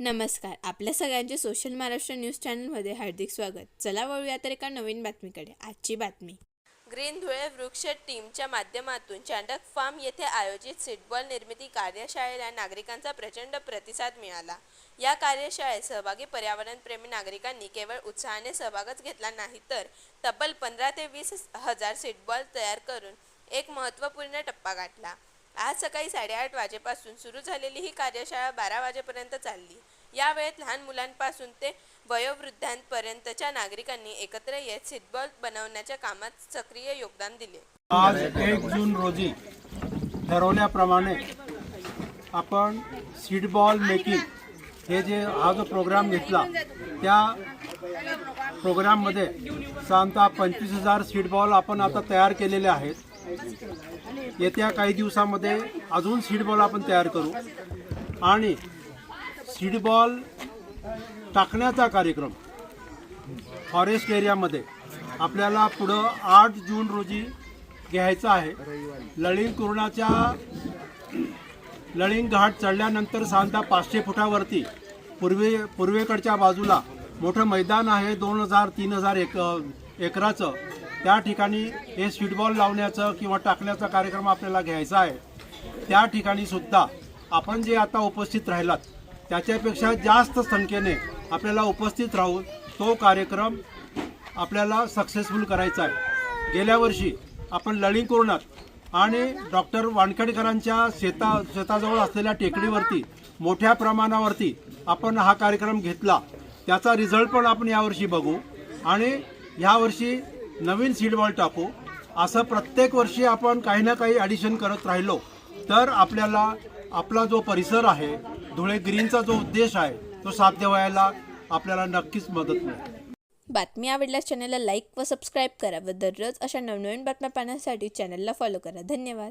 नमस्कार. आपल्या सगळ्यांचे सोशल महाराष्ट्र न्यूज चॅनलमध्ये हार्दिक स्वागत. चला वळूया तर एका नवीन बातमीकडे. आजची बातमी. ग्रीन धुळे वृक्ष टीमच्या माध्यमातून चांडक फार्म येथे आयोजित सीटबॉल निर्मिती कार्यशाळेला नागरिकांचा प्रचंड प्रतिसाद मिळाला. या कार्यशाळेत सहभागी पर्यावरणप्रेमी नागरिकांनी केवळ उत्साहाने सहभागच घेतला नाही तर तब्बल पंधरा ते वीस हजार सीटबॉल तयार करून एक महत्त्वपूर्ण टप्पा गाठला. आज सकाळी साडेआठ वाजेपासून सुरू झालेली ही कार्यशाळा बारा वाजेपर्यंत चालली. या वेळेत लहान मुलांपासून ते वयोवृद्धांपर्यंतच्या नागरिकांनी एकत्र येत सीटबॉल बनवण्याच्या कामात सक्रिय योगदान दिले. आज एक जून रोजी ठरवल्याप्रमाणे आपण सीटबॉल मेकिंग हे जे हा जो प्रोग्राम घेतला त्या प्रोग्राममध्ये साधारणतः पंचवीस हजार सीटबॉल आपण आता तयार केलेले आहेत. येत्या काही दिवसामध्ये अजून सीडबॉल आपण तयार करू. आणि सीडबॉल टाकण्याचा कार्यक्रम फॉरेस्ट एरियामध्ये आपल्याला पुढं आठ जून रोजी घ्यायचं आहे. लळिंग कुर्णाच्या लळिंग घाट चढल्यानंतर साधारणतः पाचशे फुटावरती पूर्वे पूर्वेकडच्या बाजूला मोठं मैदान आहे. दोन हजार तीन हजार एक एकराचं. त्या ठिकाणी हे स्वीटबॉल लावण्याचं किंवा टाकण्याचा कार्यक्रम आपल्याला घ्यायचा आहे त्या ठिकाणी सुद्धा आपण जे आता उपस्थित राहिलात त्याच्यापेक्षा जास्त संख्येने आपल्याला उपस्थित राहून तो कार्यक्रम आपल्याला सक्सेसफुल करायचा आहे. गेल्या वर्षी आपण लळिंग कोरणात आणि डॉक्टर वानखेडकरांच्या शेता शेताजवळ असलेल्या टेकडीवरती मोठ्या प्रमाणावरती आपण हा कार्यक्रम घेतला. त्याचा रिझल्ट पण आपण यावर्षी बघू आणि यावर्षी नवीन सीडबॉल टाकू. असं प्रत्येक वर्षी आपण काही ना काही ॲडिशन करत राहिलो. तर आपल्याला आपला जो परिसर आहे धुळे ग्रीनचा जो उद्देश आहे तो साध्य व्हायला आपल्याला नक्कीच मदत मिळेल. बातमी आवडल्यास चॅनलला लाईक व सबस्क्राईब करा व दररोज अशा नवनवीन बातम्या पाहण्यासाठी चॅनलला फॉलो करा. धन्यवाद.